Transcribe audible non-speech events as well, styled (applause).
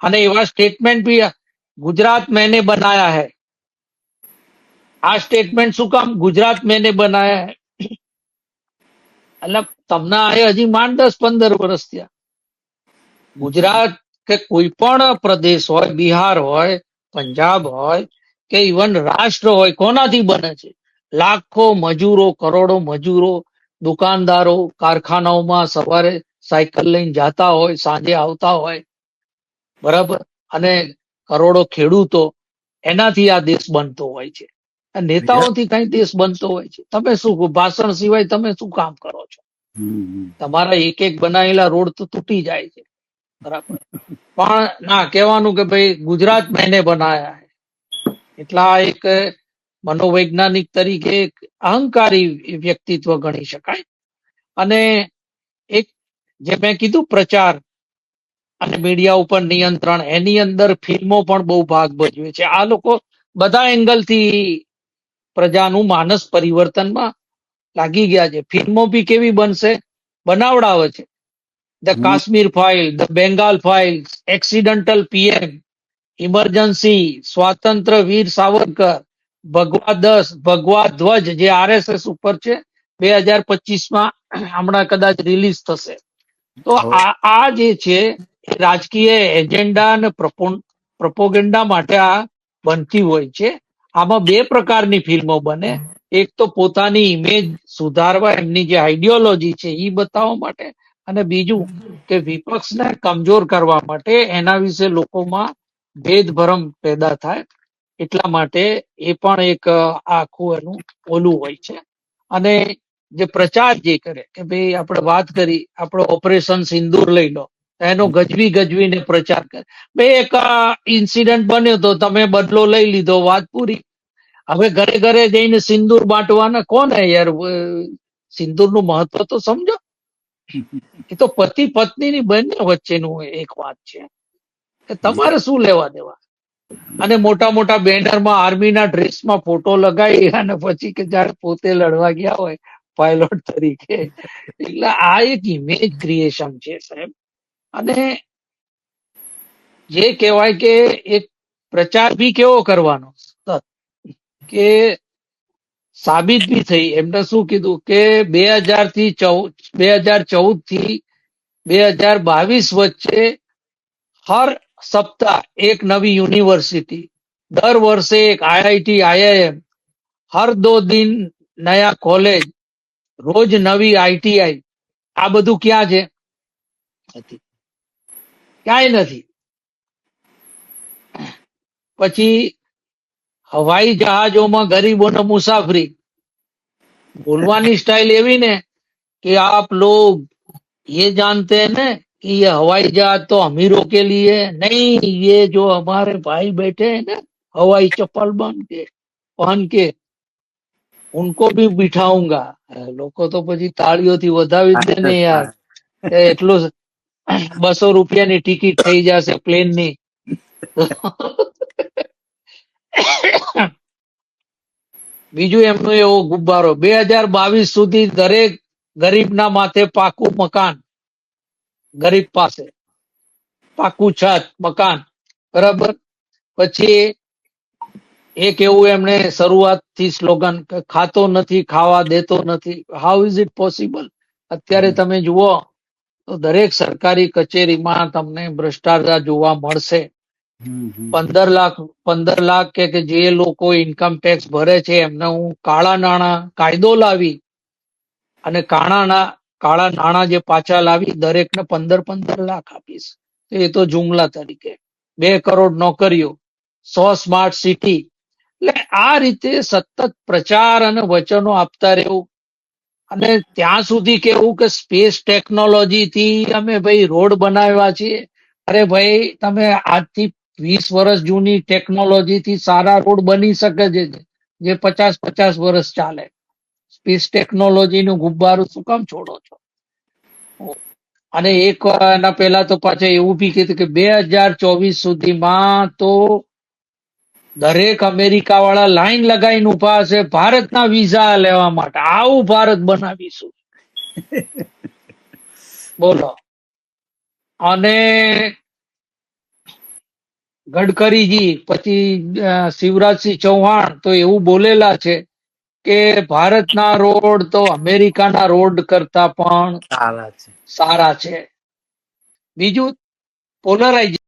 અને એવા સ્ટેટમેન્ટ બી ગુજરાત મેને બનાયા હૈ. આ સ્ટેટમેન્ટ શું કામ? ગુજરાત મેને બનાયા હૈ. એટલે તમને આ હજી માંડ દસ પંદર વર્ષ થયા. ગુજરાત કે કોઈ પણ પ્રદેશ હોય, બિહાર હોય, પંજાબ હોય કે ઇવન રાષ્ટ્ર હોય, કોનાથી બને છે? લાખો મજૂરો, કરોડો મજૂરો દુકાનદારો, કારખાનાઓમાં સવારે સાયકલ લઈને જતા હોય, સાંજે આવતા હોય બરાબર? અને કરોડો ખેડૂતો એનાથી આ દેશ બનતો હોય છે. નેતાઓથી કઈ દેશ બનતો હોય છે. તમે શું ભાષણ સિવાય તમે શું કામ કરો છો. તમારા એક એક બનાવેલા રોડ તો તૂટી જાય છે. બરાબર? પણ ના કહેવાનું કે ભાઈ ગુજરાત મેને બનાયા હે. એટલા એક મનોવૈજ્ઞાનિક તરીકે એક અહંકારી વ્યક્તિત્વ ગણી શકાય. અને એક જે મેં કીધું પ્રચાર અને મીડિયા ઉપર નિયંત્રણ એની અંદર ફિલ્મો પણ બહુ ભાગ ભજવે છે. આ લોકો બધા એંગલથી પ્રજાનું માનસ પરિવર્તનમાં લાગી ગયા છે. ફિલ્મો બી કેવી બનશે? બનાવડાવે છે. The Kashmir file the Bengal file accidental PM emergency Swatantra Veer Savarkar ભગવા દસ ભગવા ધ્વજ જે આરએસએસ ઉપર છે બે હજાર પચીસમાં હમણાં કદાચ રિલીઝ થશે. તો આ આ જે છે રાજકીય એજન્ડા અને પ્રપોગેન્ડા માટે આ બનતી હોય છે. આમાં બે પ્રકારની ફિલ્મો બને. એક તો પોતાની ઇમેજ સુધારવા એમની જે આઈડિયોલોજી છે એ બતાવવા માટે અને બીજું કે વિપક્ષને કમજોર કરવા માટે એના વિશે લોકોમાં ભેદભરમ પેદા થાય. એટલા માટે એ પણ એક આખું એનું ઓલું હોય છે. અને જે પ્રચાર જે કરે કે ભાઈ આપણે વાત કરી આપણો ઓપરેશન સિંદૂર લઈ લો. એનો ગજવી ગજવીને પ્રચાર કરે. ભાઈ એક ઇન્સિડન્ટ બન્યો તો તમે બદલો લઈ લીધો વાત પૂરી. હવે ઘરે ઘરે જઈને સિંદૂર બાંટવાના કોણ હે યાર? સિંદૂરનું મહત્વ તો સમજો. એ તો પતિ પત્નીની બંને વચ્ચેનું એક વાત છે. કે તમારે શું લેવા દેવા? અને મોટા મોટા બેનરમાં આર્મીના ડ્રેસમાં ફોટો લગાવી અને પછી કે જયારે પોતે લડવા ગયા હોય પાયલોટ તરીકે. એટલે આ એક ઇમેજ ક્રિએશન છે સાહેબ. અને જે કહેવાય કે એક પ્રચાર બી કેવો કરવાનો સતત કે સાબિત બી થઈ એમને શું કીધું કે બે હજારથી ચૌદ બે હજાર ચૌદથી બે હજાર બાવીસ વચ્ચે હર સપ્તાહ એક નવી યુનિવર્સિટી દર વર્ષે એક આઈઆઈટી આઈઆઈએમ હર દો દિન નયા કોલેજ રોજ નવી આઈટીઆઈ આ બધું ક્યાં છે નથી ક્યાંય નથી પછી હવાઈ જહાજોમાં ગરીબોને મુસાફરી બોલવાની સ્ટાઇલ એવી ને कि आप लोग ये जानते हैं ना कि ये हवाई जहाज तो अमीरों के लिए है नहीं ये जो हमारे भाई बैठे हैं ना हवाई चप्पल बन के पहन के उनको भी बिठाऊंगा લોકો તો પછી તાળીઓથી વધાવી જ દે ને યાર (laughs) કે એટલું બસો રૂપિયાની ટિકિટ થઈ જશે પ્લેનની. બીજું એમનું એવો ગુબ્બારો. બે હજાર બાવીસ સુધી દરેક ગરીબના માથે પાકું મકાન. ગરીબ પાસે. પાકું છત, મકાન. બરાબર? પછી એક એવું એમણે શરૂઆતથી સ્લોગન ખાતો નથી, ખાવા દેતો નથી. હાઉ ઇઝ ઇટ પોસિબલ અત્યારે તમે જુઓ તો દરેક સરકારી કચેરીમાં તમને ભ્રષ્ટાચાર જોવા મળશે. પંદર લાખ પંદર લાખ કે કે જે લોકો ઇન્કમ ટેક્સ ભરે છે એમને હું કાળા નાણાં કાયદો લાવી અને કાળા કાળા નાણાં જે પાછા લાવી દરેકને પંદર પંદર લાખ આપીશ. તો એ તો જુમલા તરીકે. બે કરોડ નોકરીઓ સો સ્માર્ટ સિટી એટલે આ રીતે સતત પ્રચાર અને વચનો આપતા રહેવું અને ત્યાં સુધી કેવું કે સ્પેસ ટેકનોલોજી થી અમે ભાઈ રોડ બનાવ્યા છીએ. અરે ભાઈ, તમે આજથી વીસ વર્ષ જૂની ટેકનોલોજી થી સારા રોડ બની શકે છે, જે પચાસ પચાસ વર્ષ ચાલે. સ્પેસ ટેકનોલોજી નું ગુબ્બારું શું કામ છોડો છો? અને એક એના પહેલા તો પાછા એવું બી કીધું કે બે હજાર ચોવીસ સુધીમાં તો દરેક અમેરિકા વાળા લાઈન લગાઈને ઊભા હશે ભારતના વિઝા લેવા માટે. આવું ભારત બનાવીશું. (laughs) બોલો. અને ગડકરીજી પછી શિવરાજસિંહ ચૌહાણ તો એવું બોલેલા છે કે ભારતના રોડ તો અમેરિકાના રોડ કરતા પણ સારા છે. સારા છે. બીજું પોલરાઇઝ